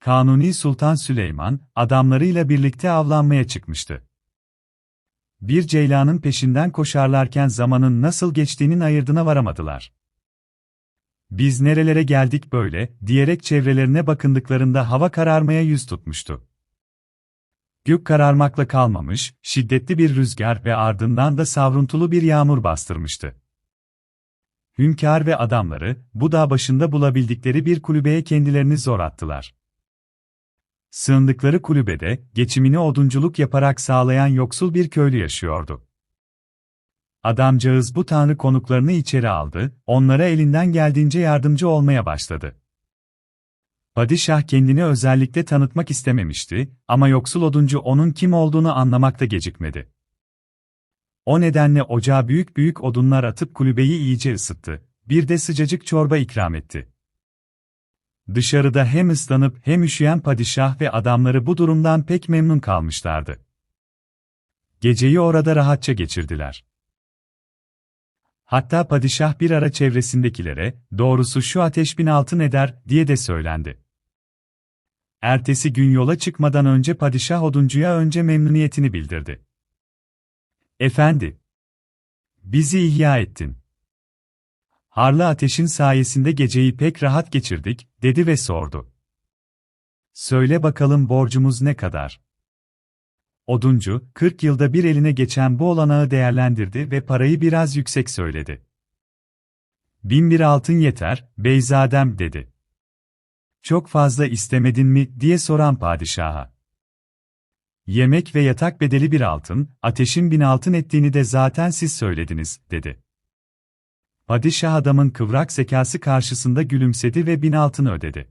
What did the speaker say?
Kanuni Sultan Süleyman, adamlarıyla birlikte avlanmaya çıkmıştı. Bir ceylanın peşinden koşarlarken zamanın nasıl geçtiğinin ayırdına varamadılar. Biz nerelere geldik böyle, diyerek çevrelerine bakındıklarında hava kararmaya yüz tutmuştu. Gök kararmakla kalmamış, şiddetli bir rüzgar ve ardından da savruntulu bir yağmur bastırmıştı. Hünkâr ve adamları, bu dağ başında bulabildikleri bir kulübeye kendilerini zor attılar. Sığındıkları kulübede, geçimini odunculuk yaparak sağlayan yoksul bir köylü yaşıyordu. Adamcağız bu tanrı konuklarını içeri aldı, onlara elinden geldiğince yardımcı olmaya başladı. Padişah kendini özellikle tanıtmak istememişti ama yoksul oduncu onun kim olduğunu anlamakta gecikmedi. O nedenle ocağa büyük büyük odunlar atıp kulübeyi iyice ısıttı, bir de sıcacık çorba ikram etti. Dışarıda hem ıslanıp hem üşüyen padişah ve adamları bu durumdan pek memnun kalmışlardı. Geceyi orada rahatça geçirdiler. Hatta padişah bir ara çevresindekilere, doğrusu şu ateş bin altın eder, diye de söylendi. Ertesi gün yola çıkmadan önce padişah oduncuya önce memnuniyetini bildirdi. Efendi! Bizi ihya ettin. Harlı ateşin sayesinde geceyi pek rahat geçirdik, dedi ve sordu. Söyle bakalım borcumuz ne kadar? Oduncu, 40 yılda bir eline geçen bu olanağı değerlendirdi ve parayı biraz yüksek söyledi. Bin bir altın yeter, beyzadem dedi. Çok fazla istemedin mi, diye soran padişaha. Yemek ve yatak bedeli bir altın, ateşin bin altın ettiğini de zaten siz söylediniz, dedi. Padişah adamın kıvrak zekası karşısında gülümsedi ve bin altını ödedi.